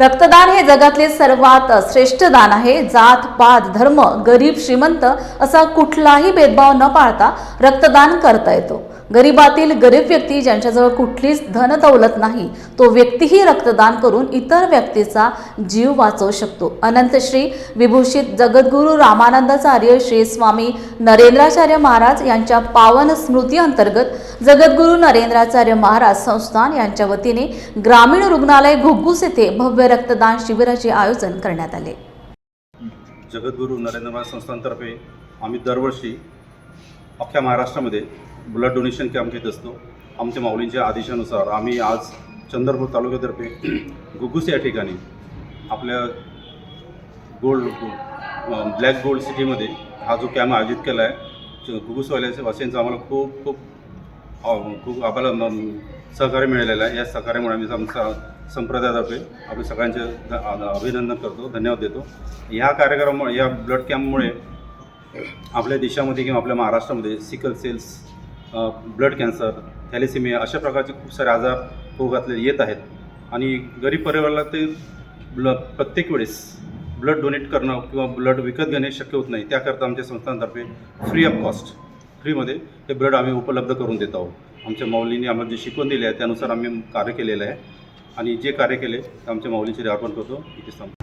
रक्तदान हे जगातले सर्वात श्रेष्ठ दान आहे. जात पात धर्म गरीब श्रीमंत असा कुठलाही भेदभाव न पाळता रक्तदान करता येतो. गरिबातील गरीब व्यक्ती ज्यांच्याजवळ कुठलीच धन दौलत नाही तो व्यक्तीही रक्तदान करून इतर व्यक्तीचा जीव वाचवू शकतो. अनंत श्री विभूषित जगद्गुरू रामानंदाचार्य श्री स्वामी नरेंद्राचार्य महाराज यांच्या पावन स्मृती अंतर्गत जगद्गुरू नरेंद्राचार्य महाराज संस्थान यांच्या वतीने ग्रामीण रुग्णालय घुग्गूस येथे भव्य रक्तदान शिबिराचे आयोजन करण्यात आले. जगद्गुरू नरेंद्र महाराज संस्थांतर्फे आम्ही दरवर्षी अख्ख्या महाराष्ट्रामध्ये ब्लड डोनेशन कॅम्प घेत असतो. आमच्या माऊलींच्या आदेशानुसार आम्ही आज चंद्रपूर तालुक्यातर्फे गुगुस या ठिकाणी आपल्या गोल्ड ब्लॅक गोल्ड सिटीमध्ये हा जो कॅम्प आयोजित केला आहे गुगुसवाल्याच्या वासियांचा आम्हाला खूप खूप खूप आम्हाला सहकार्य मिळालेलं आहे. या सहकार्यामुळे आम्ही आमचा संप्रदायातर्फे आपल्या सगळ्यांचे अभिनंदन करतो धन्यवाद देतो. ह्या कार्यक्रमामुळे या ब्लड कॅम्पमुळे आपल्या देशामध्ये किंवा आपल्या महाराष्ट्रामध्ये sickle cells blood cancer thalassemia अशा प्रकारचे खूप सारे आजार भोगातले येत आहेत. आणि गरीब परिवाराला ते ब्ल प्रत्येक वेळेस ब्लड डोनेट करणं किंवा ब्लड विकत घेणे शक्य होत नाही. त्याकरता आमच्या संस्थांतर्फे फ्री ऑफ कॉस्ट फ्रीमध्ये हे ब्लड आम्ही उपलब्ध करून देत आहोत. आमच्या माऊलींनी आम्हाला जे शिकवून दिले आहे त्यानुसार आम्ही कार्य केलेलं आहे. आणि जे कार्य केले ते आमच्या माऊलीचे अर्पण करतो. इथे संप